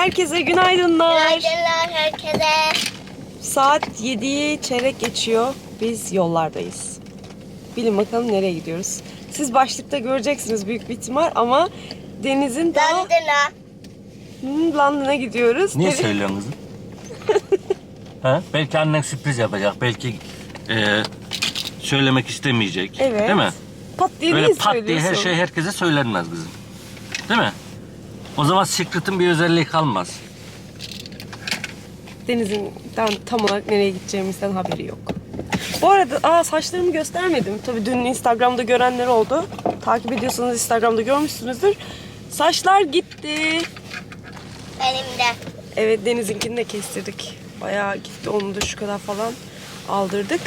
Herkese günaydınlar. Günaydınlar herkese. Saat 7'yi çeyrek geçiyor. Biz yollardayız. Bilin bakalım nereye gidiyoruz. Siz başlıkta göreceksiniz büyük bir ihtimal ama Deniz'in daha London'a. Hmm, London'a gidiyoruz. Niye Deniz- söylüyorsun kızım? ha? Belki annen sürpriz yapacak. Belki e, söylemek istemeyecek. Evet. Değil mi? Pat diye Böyle niye pat diye her söylüyorsun? şey herkese söylenmez kızım. Değil mi? O zaman secret'ın bir özelliği kalmaz. Deniz'den tam olarak nereye gideceğimizden haberi yok. Bu arada aa saçlarımı göstermedim. Tabii dün Instagram'da görenler oldu. Takip ediyorsanız Instagram'da görmüşsünüzdür. Saçlar gitti. Benim de. Evet Deniz'inkini de kestirdik. Bayağı gitti. Onu da şu kadar falan aldırdık.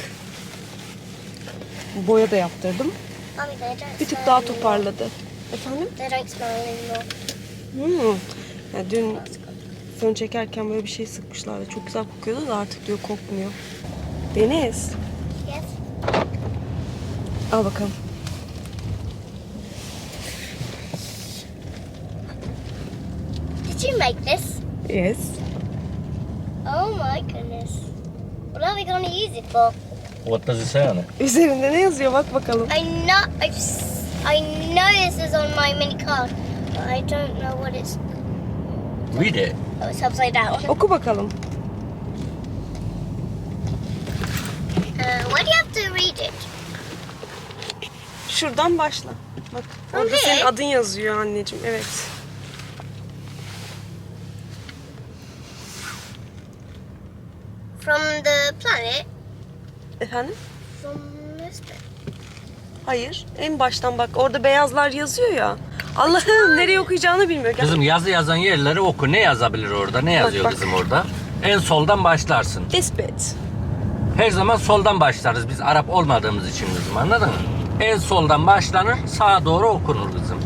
Boya da yaptırdım. Bir tık daha toparladı. Efendim? Hmm. Ya dün fön çekerken böyle bir şey sıkmışlardı. Çok güzel kokuyordu da artık diyor kokmuyor. Deniz. Yes. Al bakalım. Did you make this? Yes. Oh my goodness. What are we going to use it for? What does it say on it? Üzerinde ne yazıyor bak bakalım. I know I've, I know this is on my mini card, I don't know what it's. Read it. Oh, it's upside down. Oku bakalım. Uh, why do you have to read it? Şuradan başla. Bak orada Okay. senin adın yazıyor anneciğim. Evet. From the planet? Efendim? From this bit. Hayır. En baştan bak. Orada beyazlar yazıyor ya. Allah'ım nereye okuyacağını bilmiyor. Gel. Kızım yazı yazan yerleri oku. Ne yazabilir orada? Ne yazıyor bak. kızım orada? En soldan başlarsın. This bit. Her zaman soldan başlarız. Biz Arap olmadığımız için kızım anladın mı? En soldan başlanır, sağa doğru okunur kızım.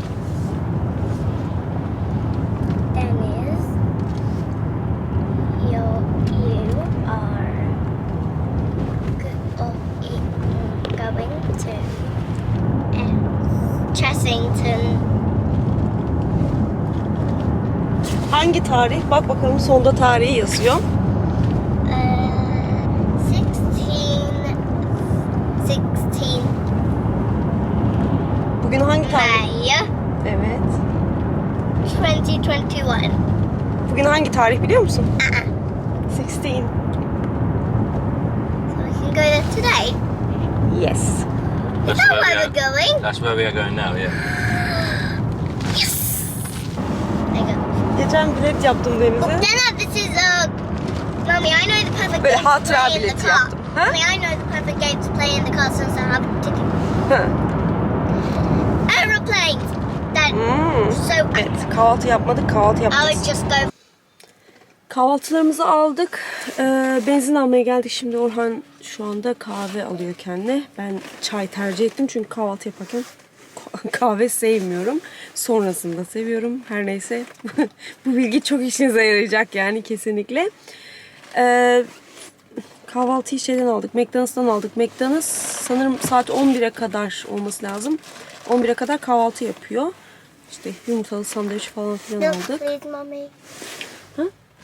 Dennis, you, you are go- oh, going to uh, Chessington. Hangi tarih? Bak bakalım sonda tarihi yazıyor. 16, 16 Bugün hangi tarih? May Evet. 2021. Bugün hangi tarih biliyor musun? Uh-uh. 16. So we can go there today. Yes. Is that where we're going? That's where we are going now, yeah. Geçen bilet yaptım Deniz'e. Dana, this is uh, Mummy. I know the perfect Böyle game to hatıra play in the bileti car. yaptım. Ha? Mummy, I know the perfect game to play in the car since I have a ticket. Ha. Aeroplanes. Then, Hmm. so Evet kahvaltı yapmadık kahvaltı I yapacağız. would just go. Kahvaltılarımızı aldık. Ee, benzin almaya geldik. Şimdi Orhan şu anda kahve alıyor kendine. Ben çay tercih ettim çünkü kahvaltı yaparken kahve sevmiyorum. Sonrasında seviyorum. Her neyse. Bu bilgi çok işinize yarayacak yani kesinlikle. Ee, kahvaltıyı şeyden aldık. McDonald's'tan aldık. McDonald's sanırım saat 11'e kadar olması lazım. 11'e kadar kahvaltı yapıyor. İşte yumurtalı sandviç falan filan aldık.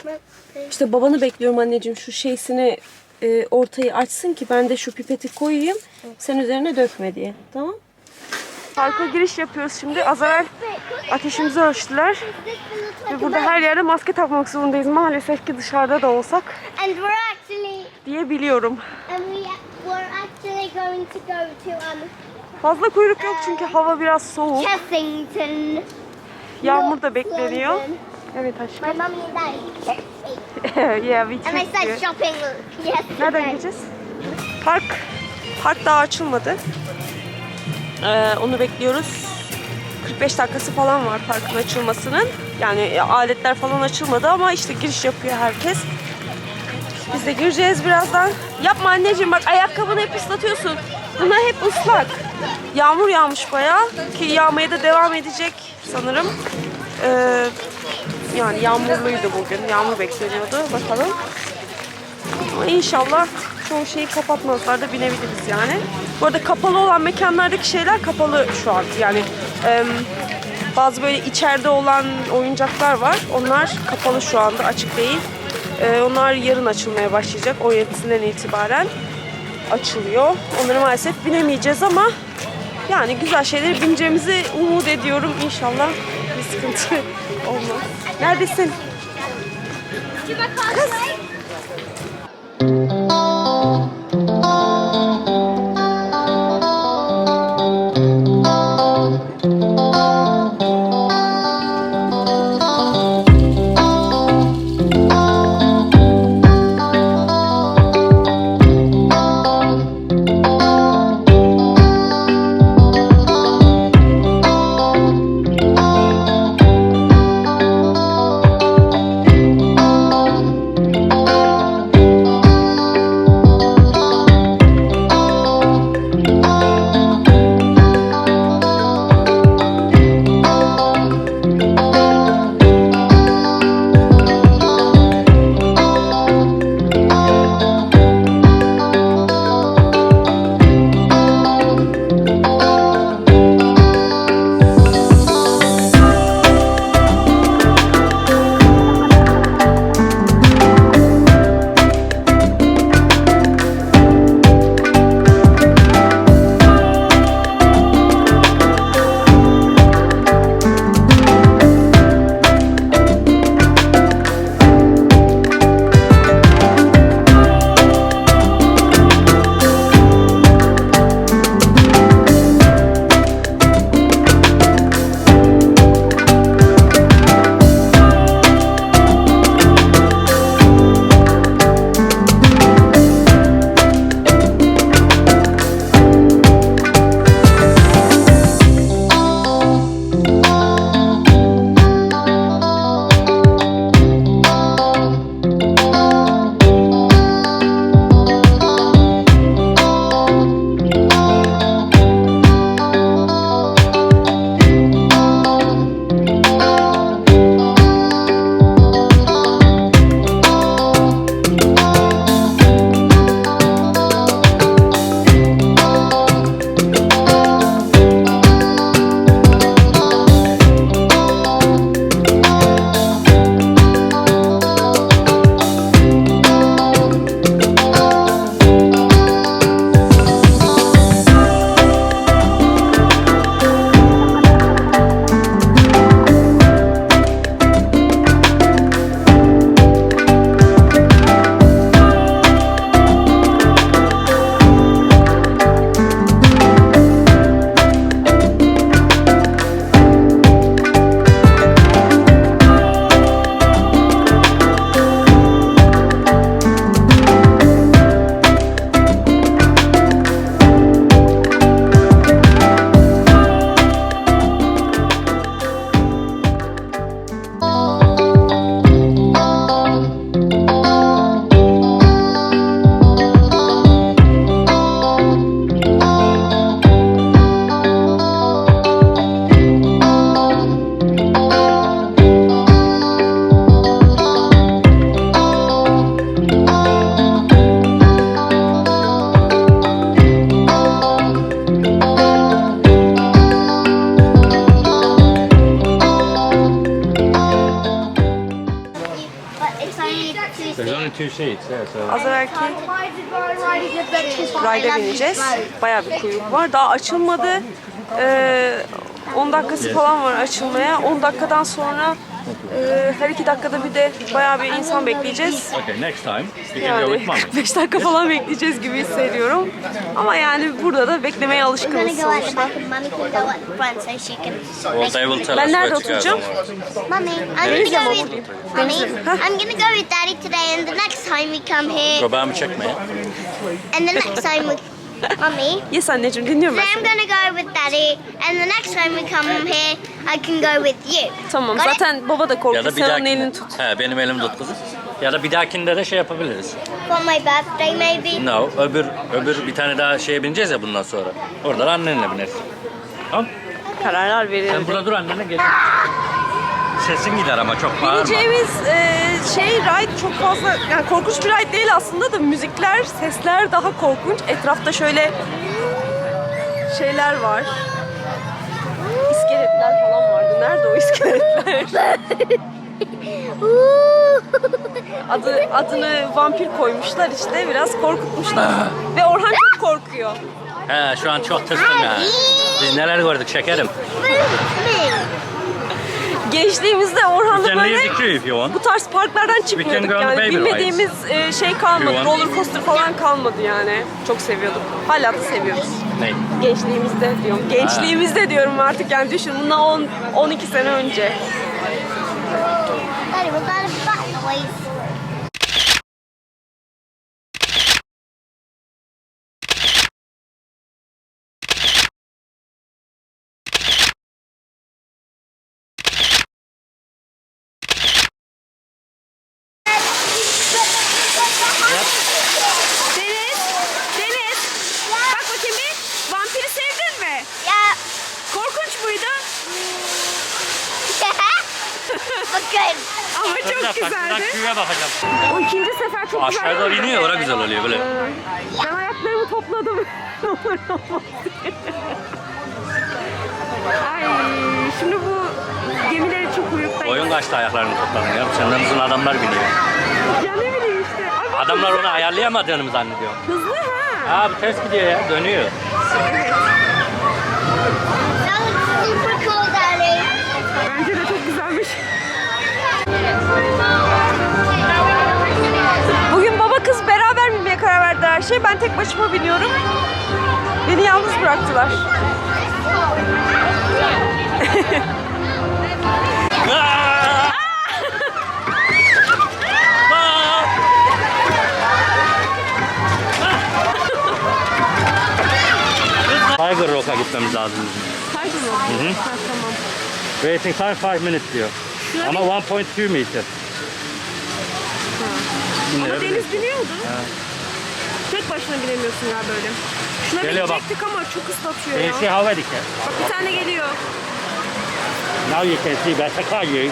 please. İşte babanı bekliyorum anneciğim şu şeysini e, ortayı açsın ki ben de şu pipeti koyayım. Sen üzerine dökme diye. Tamam? Parka giriş yapıyoruz şimdi. Az evvel ateşimizi ölçtüler. Ve burada her yerde maske takmak zorundayız. Maalesef ki dışarıda da olsak diye biliyorum. um Fazla kuyruk yok çünkü hava biraz soğuk. Yağmur da bekleniyor. Evet My aşkım. mummy and daddy. yeah, we And I you. shopping yesterday. Nereden gideceğiz? Park. Park daha açılmadı. Ee, onu bekliyoruz. 45 dakikası falan var parkın açılmasının. Yani aletler falan açılmadı ama işte giriş yapıyor herkes. Biz de gireceğiz birazdan. Yapma anneciğim bak ayakkabını hep ıslatıyorsun. Bunlar hep ıslak. Yağmur yağmış bayağı ki yağmaya da devam edecek sanırım. Ee, yani yağmurluydu bugün. Yağmur bekleniyordu. Bakalım. Ama inşallah çoğu şeyi kapatmazlar da binebiliriz yani. Bu arada kapalı olan mekanlardaki şeyler kapalı şu an. Yani em, Bazı böyle içeride olan oyuncaklar var. Onlar kapalı şu anda, açık değil. Ee, onlar yarın açılmaya başlayacak. 17'sinden itibaren açılıyor. Onları maalesef binemeyeceğiz ama yani güzel şeyleri bineceğimizi umut ediyorum. İnşallah bir sıkıntı olmaz. Neredesin? Kız. Rayda bineceğiz. Bayağı bir kuyruk var. Daha açılmadı. Ee, 10 dakikası falan var açılmaya. 10 dakikadan sonra e, her iki dakikada bir de bayağı bir insan bekleyeceğiz. Okay, next time you can go Yani with mommy. 45 dakika falan bekleyeceğiz gibi hissediyorum. Ama yani burada da beklemeye I'm gonna alışkınız go at the sonuçta. back and Mummy can go at the front so she can. Well, they will tell Ben us nerede where to go. oturacağım? Mummy, I'm gonna go with Mummy. I'm gonna go with Daddy today, and the next time we come here, Göbeğimi çekme ya. and the next time we, Mummy. Yes anneciğim dinliyorum ben I'm seni. gonna go with Daddy, and the next time we come here, I can go with you. Tamam Got it? zaten baba da Ya korkuyor. da bir Sen onun dahakinde... elini tut. He, benim elimi tut kızım. Ya da bir dahakinde de şey yapabiliriz. For my birthday, maybe. No, öbür öbür bir tane daha şeye bineceğiz ya bundan sonra. Orada da annenle binersin. Tamam. Kararlar verelim. Sen burada dur annene gel. Sesin gider ama çok bağırma. Bineceğimiz e, şey ride çok fazla yani korkunç bir ride değil aslında da müzikler, sesler daha korkunç. Etrafta şöyle şeyler var. İskeletler falan var. Nerede o iskeletler? Adı, adını vampir koymuşlar işte biraz korkutmuşlar. Ve Orhan çok korkuyor. He şu an çok tırstım ya. Biz neler gördük şekerim. Gençliğimizde Orhan'la Can leave böyle the queue if you want. bu tarz parklardan çıkmıyorduk go on the yani. baby Bilmediğimiz e, şey kalmadı. You want- Roller coaster falan kalmadı yani. Çok seviyorduk. Hala da seviyoruz. Ne? Gençliğimizde diyorum. Gençliğimizde diyorum artık yani düşün. Bundan 10 12 sene önce a bat noise? Deniz, Deniz. Bak bakayım bir. Vampiri sevdin mi? Yeah. Korkunç muydu? But good. Ama çok Queue'ya bakacağım. O ikinci sefer çok güzel. Aşağıya doğru iniyor orada güzel oluyor böyle. Ben ayaklarımı topladım. Ay, şimdi bu gemiler için kuyruktayız. Oyun kaçtı ayaklarını topladın ya. Senden uzun adamlar biniyor. Ya ne bileyim işte. Ay, bak, Adamlar onu ayarlayamadığını mı zannediyor? Hızlı ha. Ha bu ters gidiyor ya dönüyor. Bence de çok güzelmiş. Bugün baba kız beraber binmeye karar verdiler her şey. Ben tek başıma biniyorum. Beni yalnız bıraktılar. Tiger Rock'a gitmemiz lazım. bizim. Kaydın mı? Ha, tamam. Waiting time 5 minutes diyor. Ama 1.2 meter. Ama öyle Deniz biniyordu. Tek başına binemiyorsun ya böyle. Şuna Geliyor bak. binecektik ama çok ıslatıyor ya. They see how ready can. Bak bir tane geliyor. Now you can see better can you?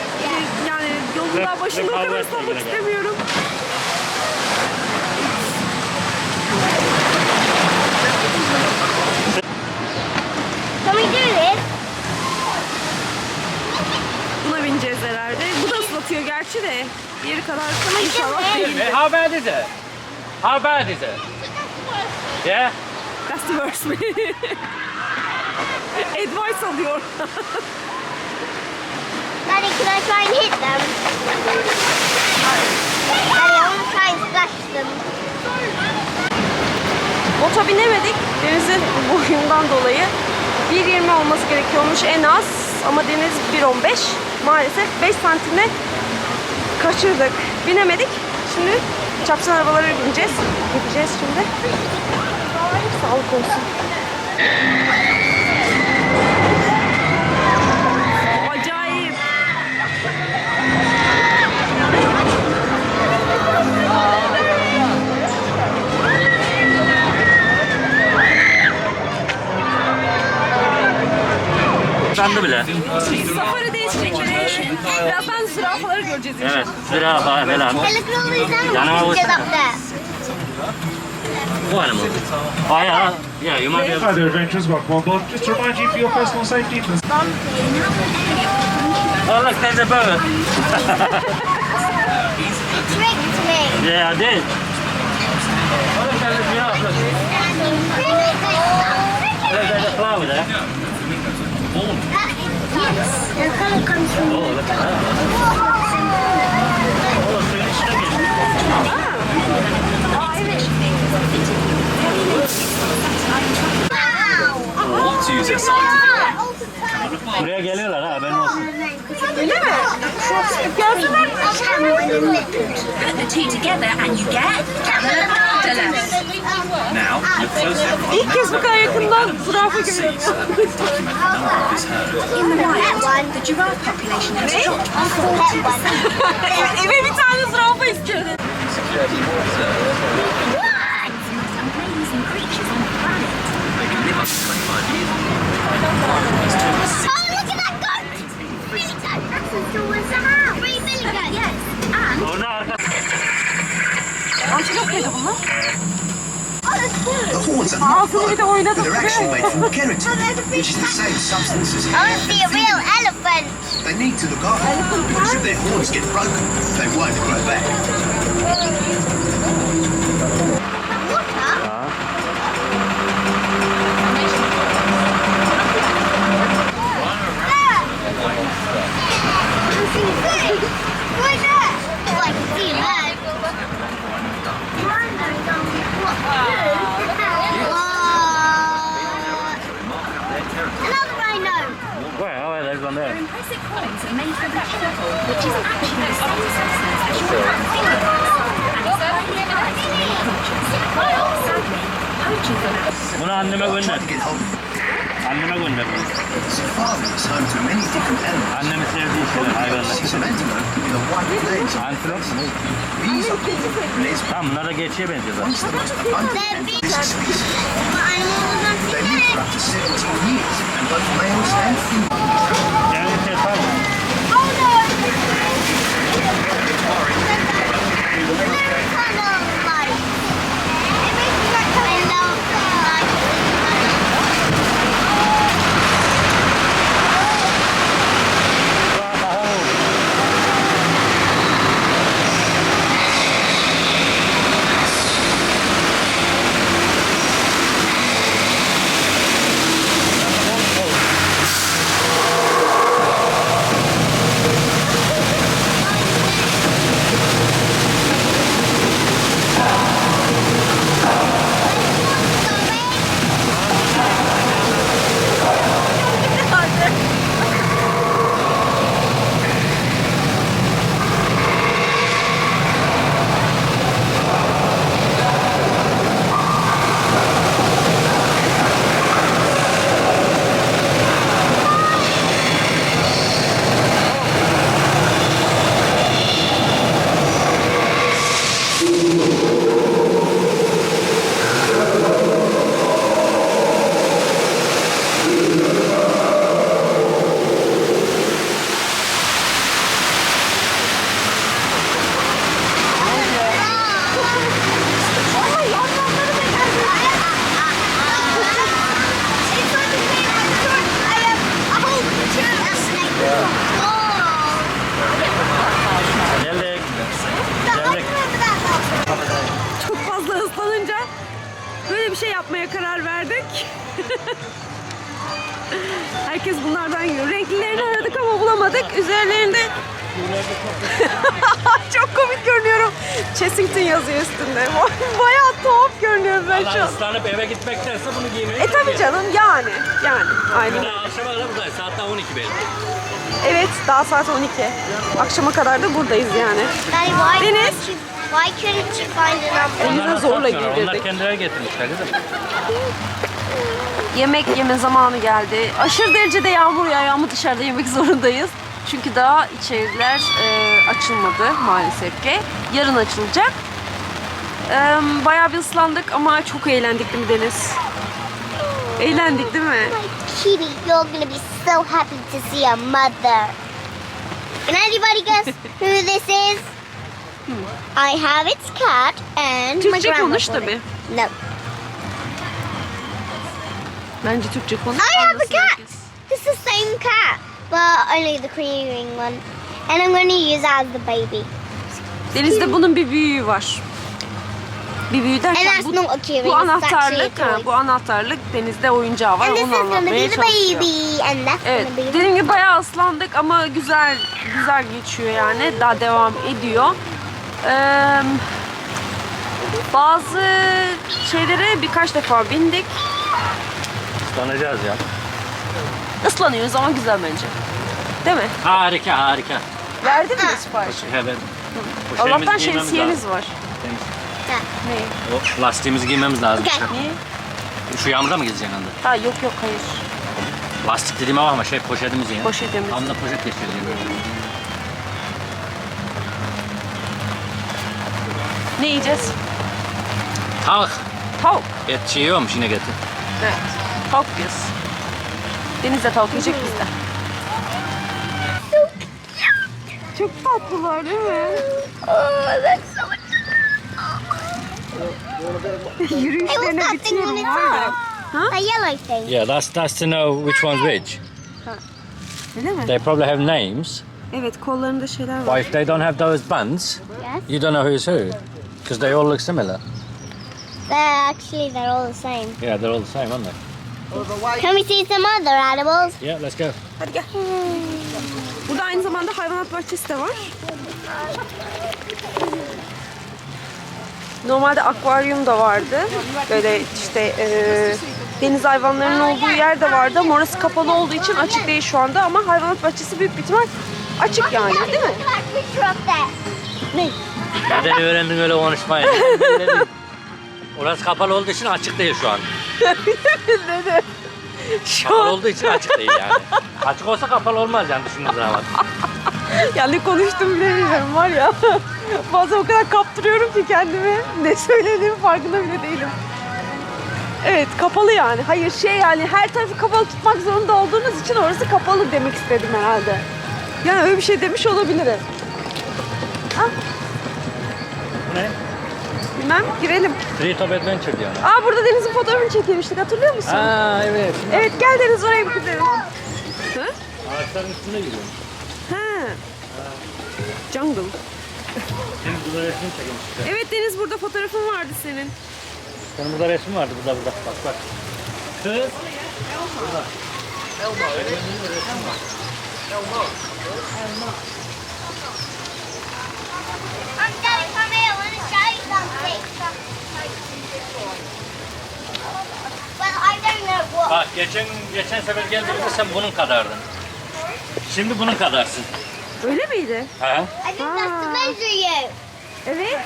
Yani yolunda Look- başında o how kadar wet they're ıslatmak gonna get. istemiyorum. Can we do this? Bineceğiz herhalde. Bu da ıslatıyor gerçi de. Yeri kadar inşallah it? değil. How bad is it? How bad is it? Yeah? That's the worst way. Advice alıyor. Daddy, can I try and hit them? Daddy, I want to try and splash them. Bota binemedik. Deniz'in boyundan dolayı 1.20 olması gerekiyormuş en az. Ama Deniz 1.15. Maalesef 5 santime kaçırdık. Binemedik. Şimdi çarpsın arabalara bineceğiz. Gideceğiz şimdi. Sağlık olsun. Acayip. Sandı bile. Safari değişiklikleri. Birazdan zürafaları göreceğiz inşallah. Evet. Zürafa falan. Hey, look at all these Yanıma animal pictures baksana. up there. Bu animal. Oh yeah. Yeah, you might be able Hi there adventurers, welcome on board. Just to remind you for your personal safety, please Oh look, there's a bird. Tricked me. Yeah, I did. Oh look, there's a giraffe. Look, Look, there's a flower there. The colour comes from Oh, look at that. Oh, it's really stinging. Buraya geliyorlar ha, ben olsun. Öyle mi? Gelsinler. Put the two together and you get Camelopardalus. İlk kez bu kadar yakından zürafa görüyorum. 40%. Eve bir tane zürafa istiyorum. Which is the same substance as I hair. want to see a real elephant. They need to look after them because if their horns get broken, they won't grow back. The safari is home to many different animals. Annemi sevdiği şeyler hayvanlar. Antilop mu? Tamam bunlar da geçiye benziyor zaten. Once the most Oh no! Akşama kadar da buradayız yani. Deniz. why couldn't you find on Onları Onlar zorla satmıyorlar, Onlar giydirdik. kendileri getirmişler kızım. Yemek yeme zamanı geldi. Aşırı derecede yağmur yağıyor ama dışarıda yemek zorundayız. Çünkü daha içeriler e, açılmadı maalesef ki. Yarın açılacak. E, bayağı bir ıslandık ama çok eğlendik değil mi Deniz? Eğlendik değil mi? Kitty, you're gonna be so happy to see your mother. Can anybody guess who this is? I have its cat and my Türkçe konuş it. tabii. No. Bence Türkçe konuş. I have a Anlasın cat. herkes. It's the same cat, but only the creaming one. And I'm going to use it as the baby. Deniz'de bunun bir büyüğü var. Bir And derken bu, bu anahtarlık, ha, bu anahtarlık Deniz'de oyuncağı var. Onu anlatmaya çalışıyor. Evet, dediğim gibi bayağı ıslandık ama güzel güzel geçiyor yani. Daha devam ediyor. Ee, bazı şeylere birkaç defa bindik. Islanacağız ya. Islanıyoruz ama güzel bence. Değil mi? Harika harika. Verdin mi siparişi? Evet. Allah'tan şemsiyeniz var. Ne? O lastiğimizi giymemiz lazım. Okay. Niye? Şu yağmurda mı gideceksin anda? Ha yok yok hayır. Lastik dediğime bakma şey poşetimiz ya. Poşetimiz. Anda poşet geçiyor diye böyle. Ne yiyeceğiz? Tavuk. Tavuk. Et çiğ yiyormuş yine getir. Evet. Tavuk yiyoruz. Deniz de tavuk yiyecek biz de. Çok tatlılar değil mi? Oh, that's so much. Hey, what's that thing on bitiyorum its var ya. arm? Huh? A yellow thing. Yeah, that's that's to know which one's which. Öyle mi? They probably have names, Evet kollarında şeyler but var. if they don't have those bands, Yes. you don't know who's who, because they all look similar. They're actually they're all the same. Yeah, they're all the same, aren't they? Can we see some other animals? Yeah, let's go. Hadi gel. Hmm. Burada aynı zamanda hayvanat bahçesi de var. Normalde akvaryum da vardı. Böyle işte e, deniz hayvanlarının olduğu yer de vardı ama orası kapalı olduğu için açık değil şu anda ama hayvanat bahçesi büyük bir ihtimal açık yani değil mi? Ne? Nereden öğrendin öyle konuşmayı? Orası kapalı olduğu için açık değil şu an. Dedi. Şu Kapalı an olduğu için açık değil yani. Açık olsa kapalı olmaz yani düşündüğün zaman. Yani ne konuştum bile bilmiyorum var ya. Bazen o kadar kaptırıyorum ki kendimi. Ne söylediğimi farkında bile değilim. Evet kapalı yani. Hayır şey yani her tarafı kapalı tutmak zorunda olduğunuz için orası kapalı demek istedim herhalde. Yani öyle bir şey demiş olabilirim. Ne? Bilmem girelim. Three Top Adventure diyor. Aa burada Deniz'in fotoğrafını çekilmiştik hatırlıyor musun? Aa evet. Evet gel Deniz oraya bir gidelim. Hı? Ağaçların üstünde yürüyorum. Ha. Jungle. Senin burada resmin çekilmiş. Evet Deniz burada fotoğrafın vardı senin. Senin burada resim vardı burada burada. Bak bak. Kız. I'm Daddy, come here. I want to show you something. Well, I don't know what. Bak geçen geçen sefer geldiğimde sen bunun kadardın. Şimdi bunun kadarsın. Öyle miydi? That's to measure you. Evet.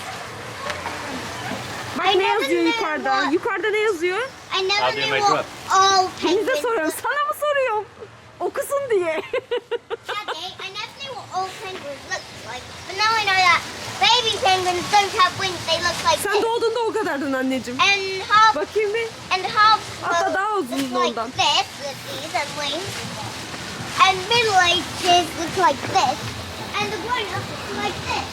Bak ne never yazıyor knew yukarıda? what- Yukarıda ne yazıyor? I never How do you knew measure what up? all Denize penguins soruyorum. Sana mı soruyorum? Okusun diye. Daddy, I never knew what all penguins looked like. But now I know that baby penguins don't have wings. They look like Sen this. doğduğunda o kadardın anneciğim. And half Bakayım bir. and half Hatta daha uzun look like ondan. this with these and wings. And middle ages look like this. And the grown ups look like this.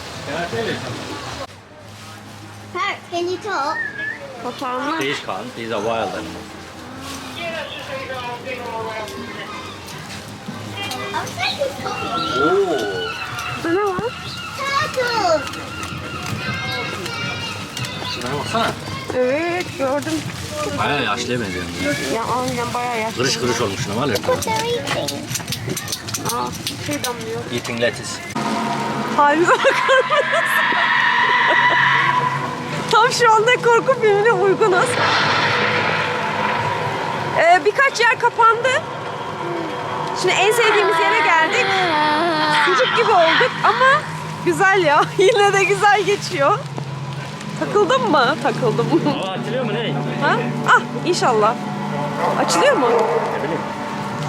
Parrot, can you talk? Papağanlar. These can't. These are wild animals. I'm saying talking. Oo. Burada ne var? Turtles. Şuna baksana. Evet gördüm. Bayağı yaşlıya benziyor. Ya aynen bayağı yaşlı. Kırış kırış olmuş they're eating. Aa, şey damlıyor. Eating lettuce. Halimize bakar mısınız? Tam şu anda korku filmine uygunuz. Ee, birkaç yer kapandı. Şimdi en sevdiğimiz yere geldik. Sucuk gibi olduk ama güzel ya. Yine de güzel geçiyor. Takıldın mı? Takıldım. Hava açılıyor mu ne? ha? Ah inşallah. Açılıyor mu? Ne bileyim.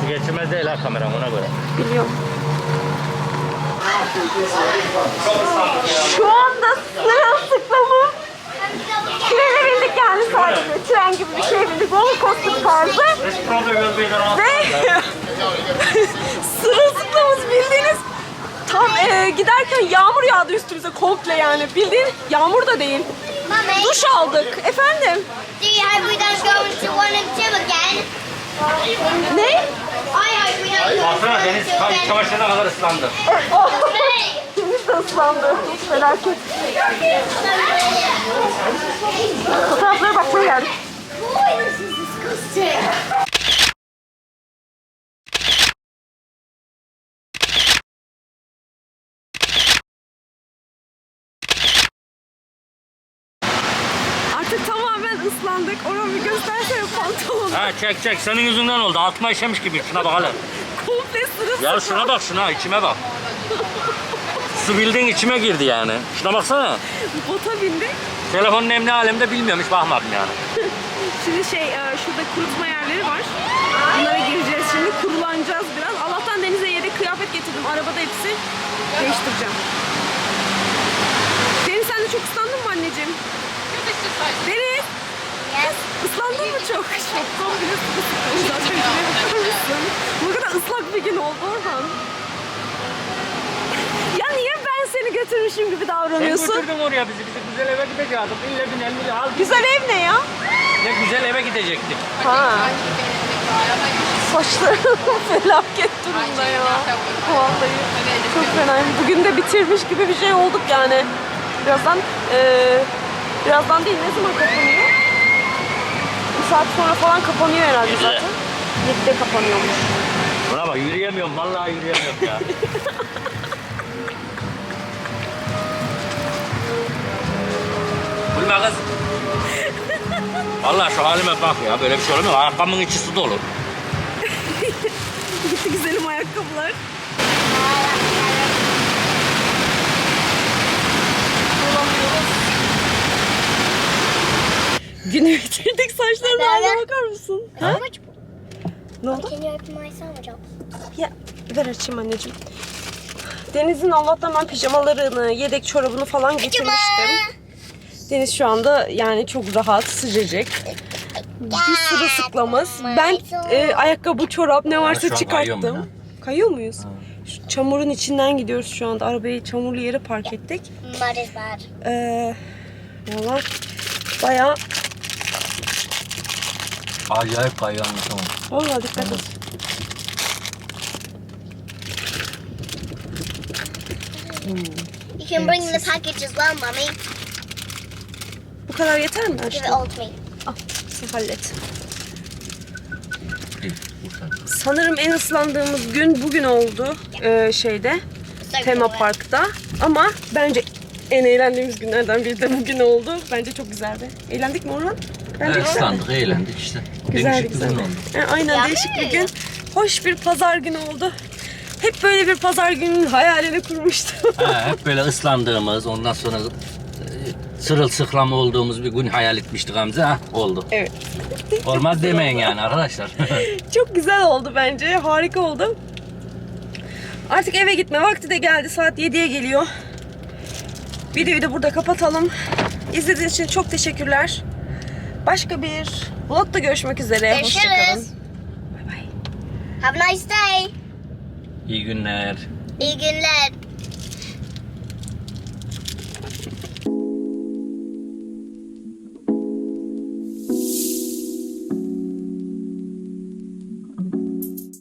Su geçirmez değil ha kameram ona göre. Biliyorum. Şu anda sırılsıklamım. Trene bindik yani sadece. Tren gibi bir şey bindik. Roller coaster tarzı. Ve sırılsıklamız bildiğiniz tam e, giderken yağmur yağdı üstümüze komple yani. Bildiğin yağmur da değil. Mummy, Duş aldık. Efendim? do you hope we don't go into one and two again? Ne? I hope we don't go into Baksana one and deniz two tam again. çamaşırına kadar ıslandı. Me. Deniz de ıslandı. Felaket. Fotoğraflara bakmaya geldik. Boy, this is disgusting. Artık tamamen ıslandık. Oranı bir göstersene pantolonu. Ha çek çek senin yüzünden oldu. Altıma işemiş gibi. Şuna bak hele. Komple sırılsıklam. Ya şuna bak şuna içime bak. Su bildiğin içime girdi yani. Şuna baksana. Bota bindik. Telefonun nemli alemde bilmiyorum hiç bakmadım yani. Şimdi şey e, şurada kurutma yerleri var. Bunlara gireceğiz şimdi. Kurulanacağız biraz. Allah'tan denize yedek kıyafet getirdim. Arabada hepsi. Değiştireceğim. Deniz sen de çok ıslandın mı anneciğim? Deniz Yes. ıslandın mı çok? Şapkam bile sırılsıklam zaten. Şuraya bakar mısın? Bu kadar ıslak bir gün oldu Orhan. Ya niye ben seni götür getirmişim gibi Sen davranıyorsun. götürdün oraya bizi. Bizi güzel eve gidecektik. İlle bin elli al. Güzel ev ne ya? Ne güzel eve gidecektik. Ha. Saçlarım felaket durumda ya. Vallahi çok fenayım. Bugün de bitirmiş gibi bir şey olduk yani. Birazdan eee birazdan değil ne zaman kapanıyor? Bir saat sonra falan kapanıyor herhalde Yedi. zaten. 7'de kapanıyormuş. Buna bak yürüyemiyorum. Vallahi yürüyemiyorum ya. Gülme kız. Vallahi şu halime bak ya. Böyle bir şey olmuyor. Ayakkabımın içi su dolu. Gitti güzelim ayakkabılar. Günü bitirdik saçlarına haline bakar mısın? Ha? Ne oldu? Can you open my sandwich up? Ya ver açayım anneciğim. Deniz'in Allah'tan ben pijamalarını, yedek çorabını falan getirmiştim. Deniz şu anda yani çok rahat, sıcacık. Bir sırılsıklamız. Ben e, ayakkabı, çorap ne varsa çıkarttım. Kayıyor muyuz? Şu çamurun içinden gidiyoruz şu anda. Arabayı çamurlu yere park ettik. Ee, valla bayağı Acayip kayıyor anlatamam. Valla dikkat et. You can bring the package as well, Mummy. Bu kadar yeter mi Give it aşkım? all to me. Al sen hallet. Sanırım en ıslandığımız gün bugün oldu ee, şeyde So tema parkta. Ama bence en eğlendiğimiz günlerden biri de bugün oldu. Bence çok güzeldi. Eğlendik mi Orhan? Bence Evet, güzeldi. ıslandık, eğlendik işte. Güzeldi Değişik bir gün güzeldi. oldu. E, aynen Yani. değişik bir gün. Hoş bir pazar günü oldu. Hep böyle bir pazar gününün hayalini kurmuştum. Ha, hep böyle ıslandığımız, ondan sonra e, sırılsıklam olduğumuz bir gün hayal etmiştik Hamza. Ha, oldu. evet. Olmaz demeyin yani arkadaşlar. Çok güzel oldu bence. Harika oldu. Artık eve gitme vakti de geldi. Saat 7'ye geliyor. Videoyu da burada kapatalım. İzlediğiniz için çok teşekkürler. Başka bir vlogda görüşmek üzere. Hoşçakalın. Görüşürüz. Bay bay. Have a nice day. İyi günler. İyi günler.